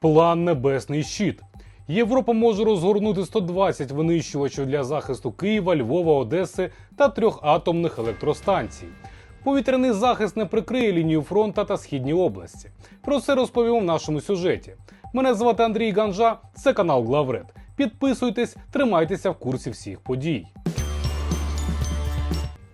План Небесний щит. Європа може розгорнути 120 винищувачів для захисту Києва, Львова, Одеси та трьох атомних електростанцій. Повітряний захист не прикриє лінію фронта та східні області. Про це розповім в нашому сюжеті. Мене звати Андрій Ганжа, це канал Главред. Підписуйтесь, тримайтеся в курсі всіх подій.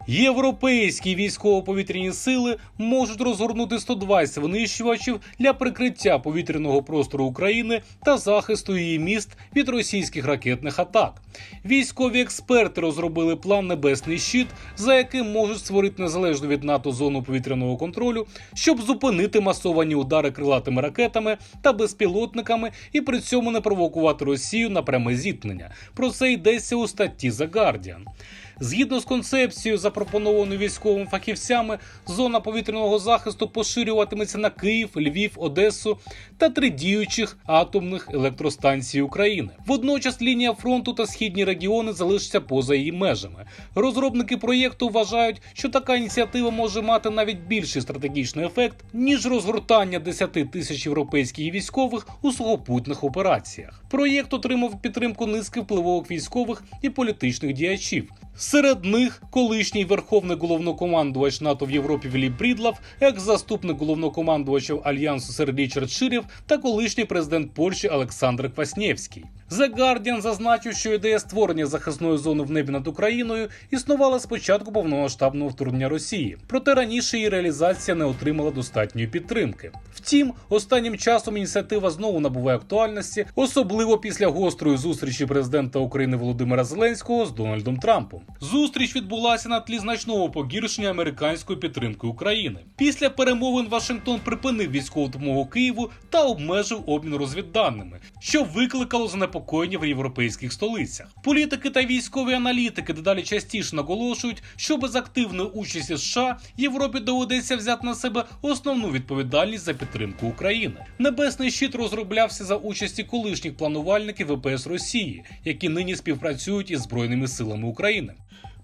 Європейські військово-повітряні сили можуть розгорнути 120 винищувачів для прикриття повітряного простору України та захисту її міст від російських ракетних атак. Військові експерти розробили план Небесний щит, за яким можуть створити незалежну від НАТО зону повітряного контролю, щоб зупинити масовані удари крилатими ракетами та безпілотниками і при цьому не провокувати Росію на пряме зіткнення. Про це йдеться у статті The Guardian. Згідно з концепцією, запропонованою військовими фахівцями, зона повітряного захисту поширюватиметься на Київ, Львів, Одесу та три діючих атомних електростанції України. Водночас лінія фронту та східні регіони залишаться поза її межами. Розробники проєкту вважають, що така ініціатива може мати навіть більший стратегічний ефект ніж розгортання 10 тисяч європейських військових у сухопутних операціях. Проєкт отримав підтримку низки впливових військових і політичних діячів. Серед них колишній верховний головнокомандувач НАТО в Європі Вілі Брідлав, екс-заступник головнокомандувача Альянсу Сер Річард Ширів та колишній президент Польщі Олександр Кваснєвський. The Guardian зазначив, що ідея створення захисної зони в небі над Україною існувала з початку повномасштабного вторгнення Росії, проте раніше її реалізація не отримала достатньої підтримки. Втім, останнім часом ініціатива знову набуває актуальності, особливо після гострої зустрічі президента України Володимира Зеленського з Дональдом Трампом. Зустріч відбулася на тлі значного погіршення американської підтримки України. Після перемовин Вашингтон припинив військову допомогу Києву та обмежив обмін розвідданими, що викликало занепокоєння в європейських столицях. Політики та військові аналітики дедалі частіше наголошують, що без активної участі США Європі доведеться взяти на себе основну відповідальність за підтримку України. Небесний щит розроблявся за участі колишніх планувальників ВПС Росії, які нині співпрацюють із збройними силами України.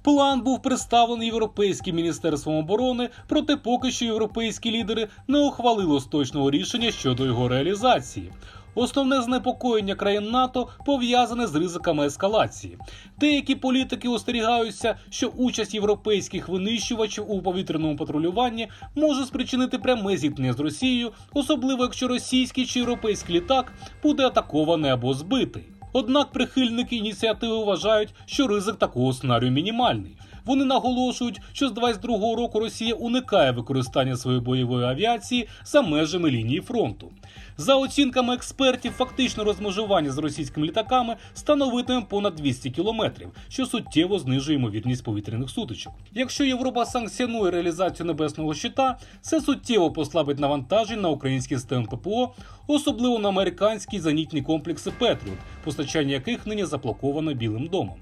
План був представлений Європейським міністерством оборони, проте поки що європейські лідери не ухвалили остаточного рішення щодо його реалізації. Основне знепокоєння країн НАТО пов'язане з ризиками ескалації. Деякі політики остерігаються, що участь європейських винищувачів у повітряному патрулюванні може спричинити пряме зіткнення з Росією, особливо якщо російський чи європейський літак буде атакований або збитий. Однак прихильники ініціативи вважають, що ризик такого сценарію мінімальний. Вони наголошують, що з 22-го року Росія уникає використання своєї бойової авіації за межами лінії фронту. За оцінками експертів, фактичне розмежування з російськими літаками становитиме понад 200 кілометрів, що суттєво знижує ймовірність повітряних сутичок. Якщо Європа санкціонує реалізацію небесного щита, це суттєво послабить навантажень на українські системи ППО, особливо на американські зенітні комплекси Петріот, постачання яких нині заблоковано Білим домом.